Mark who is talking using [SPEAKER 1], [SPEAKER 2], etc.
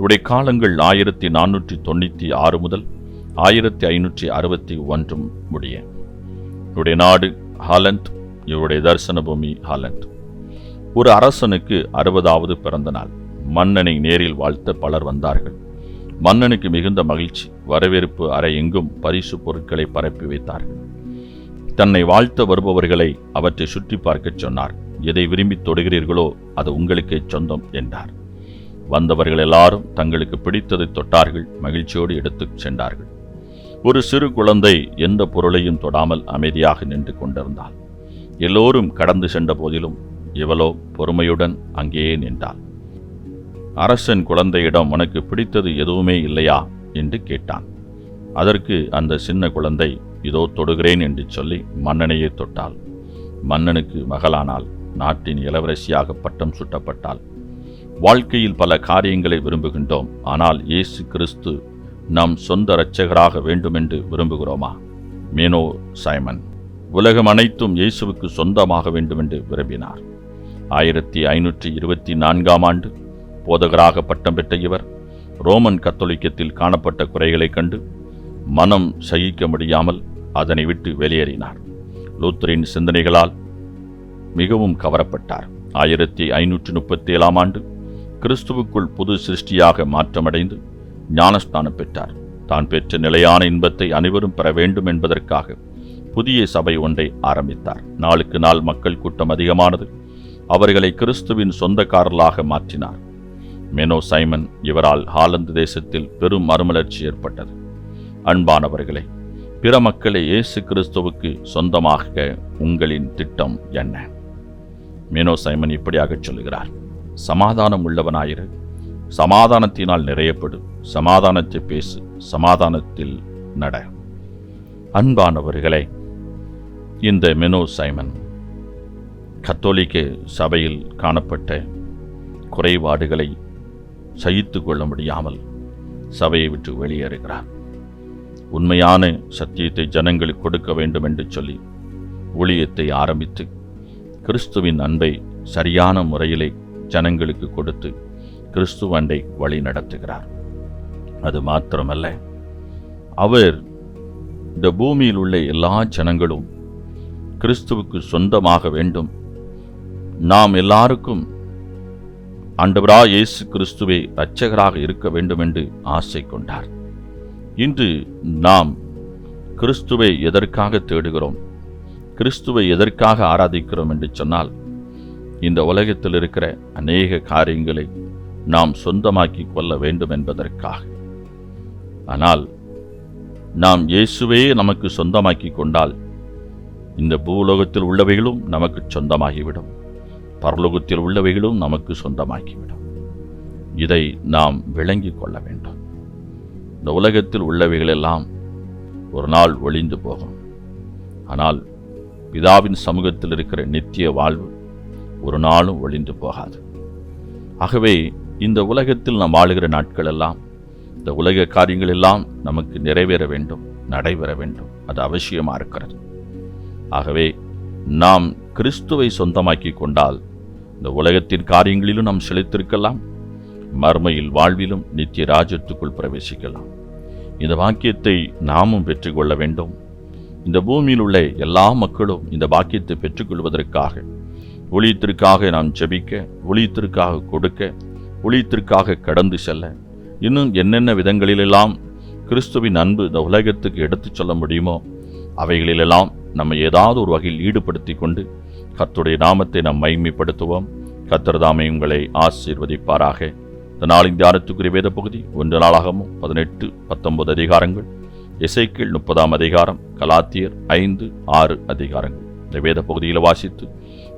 [SPEAKER 1] இவருடைய காலங்கள் ஆயிரத்தி நானூற்றி தொண்ணூற்றி ஆறு முதல் ஆயிரத்தி ஐநூற்றி அறுபத்தி ஒன்று முடிய. இவருடைய நாடு ஹாலண்ட் இவருடைய தரிசன பூமி ஹாலண்ட் ஒரு அரசனுக்கு அறுபதாவது பிறந்த நாள். மன்னனை நேரில் வாழ்த்த பலர் வந்தார்கள். மன்னனுக்கு மிகுந்த மகிழ்ச்சி வரவேற்பு அறை எங்கும் பரிசு பொருட்களை பரப்பி வைத்தார்கள். தன்னை வாழ்த்த வருபவர்களை அவற்றை சுற்றி பார்க்கச் சொன்னார். எதை விரும்பி தொடுகிறீர்களோ அது உங்களுக்கே சொந்தம் என்றார். வந்தவர்கள் எல்லாரும் தங்களுக்கு பிடித்ததை தொட்டார்கள் மகிழ்ச்சியோடு எடுத்துச் சென்றார்கள். ஒரு சிறு குழந்தை எந்த பொருளையும் தொடாமல் அமைதியாக நின்று கொண்டிருந்தாள். எல்லோரும் கடந்து சென்ற போதிலும் இவளோ பொறுமையுடன் அங்கேயே நின்றாள். அரசன் குழந்தையிடம் உனக்கு பிடித்தது எதுவுமே இல்லையா? என்று கேட்டான். அதற்கு அந்த சின்ன குழந்தை இதோ தொடுகிறேன் என்று சொல்லி மன்னனையே தொட்டாள். மன்னனுக்கு மகளானால் நாட்டின் இளவரசியாக பட்டம் சுட்டப்பட்டாள். வாழ்க்கையில் பல காரியங்களை விரும்புகின்றோம். ஆனால் இயேசு கிறிஸ்து நம் சொந்த இரட்சகராக வேண்டுமென்று விரும்புகிறோமா? மீனோ சைமன். உலகம் அனைத்தும் இயேசுவுக்கு சொந்தமாக வேண்டுமென்று விரும்பினார். ஆயிரத்தி ஐநூற்றி இருபத்தி நான்காம் ஆண்டு போதகராக பட்டம் பெற்ற இவர் ரோமன் கத்தோலிக்கத்தில் காணப்பட்ட குறைகளைக் கண்டு மனம் சகிக்க முடியாமல் அதனை விட்டு வெளியேறினார். லூத்தரின் சிந்தனைகளால் மிகவும் கவரப்பட்டார். ஆயிரத்தி ஐநூற்றி முப்பத்தி ஏழாம் ஆண்டு கிறிஸ்துவுக்குள் புது சிருஷ்டியாக மாற்றமடைந்து ஞானஸ்தானம் பெற்றார். தான் பெற்ற நிலையான இன்பத்தை அனைவரும் பெற வேண்டும் என்பதற்காக புதிய சபை ஒன்றை ஆரம்பித்தார். நாளுக்கு நாள் மக்கள் கூட்டம் அதிகமானது. அவர்களை கிறிஸ்துவின் சொந்தக்காரர்களாக மாற்றினார். மெனோ சைமன் இவரால் ஹாலந்து தேசத்தில் பெரும் மறுமலர்ச்சி ஏற்பட்டது. அன்பானவர்களே பிற மக்களை இயேசு கிறிஸ்துவுக்கு சொந்தமாக உங்களின் திட்டம் என்ன? மெனோ சைமன் இப்படியாக சொல்லுகிறார். சமாதானம் உள்ளவனாயிரு. சமாதானத்தினால் நிறையப்படு. சமாதானத்தை பேசு. சமாதானத்தில் நட. அன்பானவர்களே இந்த மெனோ சைமன் கத்தோலிக்க சபையில் காணப்பட்ட குறைபாடுகளை சகித்து கொள்ள முடியாமல் சபையை விட்டு வெளியேறுகிறார். உண்மையான சத்தியத்தை ஜனங்களுக்கு கொடுக்க வேண்டும் என்று சொல்லி ஊழியத்தை ஆரம்பித்து கிறிஸ்துவின் அன்பை சரியான முறையிலே ஜனங்களுக்கு கொடுத்து கிறிஸ்துவண்டை வழி நடத்துகிறார். அது மாத்திரமல்ல அவர் இந்த பூமியில் உள்ள எல்லா ஜனங்களும் கிறிஸ்துவுக்கு சொந்தமாக வேண்டும். நாம் எல்லாருக்கும் ஆண்டவரா இயேசு கிறிஸ்துவை இரட்சகராக இருக்க வேண்டும் என்று ஆசை கொண்டார். இன்று நாம் கிறிஸ்துவை எதற்காக தேடுகிறோம்? கிறிஸ்துவை எதற்காக ஆராதிக்கிறோம் என்று சொன்னால் இந்த உலகத்தில் இருக்கிற அநேக காரியங்களை நாம் சொந்தமாக்கி கொள்ள வேண்டும் என்பதற்காக. ஆனால் நாம் இயேசுவே நமக்கு சொந்தமாக்கி கொண்டால் இந்த பூலோகத்தில் உள்ளவைகளும் நமக்கு சொந்தமாகிவிடும். பரலோகத்தில் உள்ளவைகளும் நமக்கு சொந்தமாக்கிவிடும் இதை நாம் விளங்கிக் கொள்ள வேண்டும். இந்த உலகத்தில் உள்ளவைகளெல்லாம் ஒரு நாள் ஒளிந்து போகும். ஆனால் பிதாவின் சமூகத்தில் இருக்கிற நித்திய வாழ்வு ஒரு நாளும் ஒளிந்து போகாது. ஆகவே இந்த உலகத்தில் நாம் வாழுகிற நாட்கள் எல்லாம் இந்த உலக காரியங்கள் எல்லாம் நமக்கு நிறைவேற வேண்டும் நடைபெற வேண்டும். அது அவசியமாக இருக்கிறது. ஆகவே நாம் கிறிஸ்துவை சொந்தமாக்கி கொண்டால் இந்த உலகத்தின் காரியங்களிலும் நாம் செழித்திருக்கலாம் மர்மையில் வாழ்விலும் நித்திய ராஜ்யத்துக்குள் பிரவேசிக்கலாம். இந்த வாக்கியத்தை நாமும் பெற்றுக்கொள்ள வேண்டும். இந்த பூமியில் உள்ள எல்லா மக்களும் இந்த வாக்கியத்தை பெற்றுக்கொள்வதற்காக ஒளியத்திற்காக நாம் ஜெபிக்க ஒளியத்திற்காக கொடுக்க ஒளியத்திற்காக கடந்து செல்ல இன்னும் என்னென்ன விதங்களிலெல்லாம் கிறிஸ்துவின் அன்பு இந்த உலகத்துக்கு எடுத்துச் சொல்ல முடியுமோ அவைகளிலெல்லாம் நம்ம ஏதாவது ஒரு வகையில் ஈடுபடுத்தி கொண்டு கத்துடைய நாமத்தை நாம் மைமைப்படுத்துவோம் கர்த்தர் உங்களை ஆசீர்வதிப்பாராக. இந்த நாளின் தியானத்துக்குரிய வேத பகுதி ஒன்று நாளாகவும் பதினெட்டு பத்தொன்பது அதிகாரங்கள் இசைக்கீழ் முப்பதாம் அதிகாரம் கலாத்தியர் ஐந்து ஆறு அதிகாரங்கள். இந்த வேத பகுதியில் வாசித்து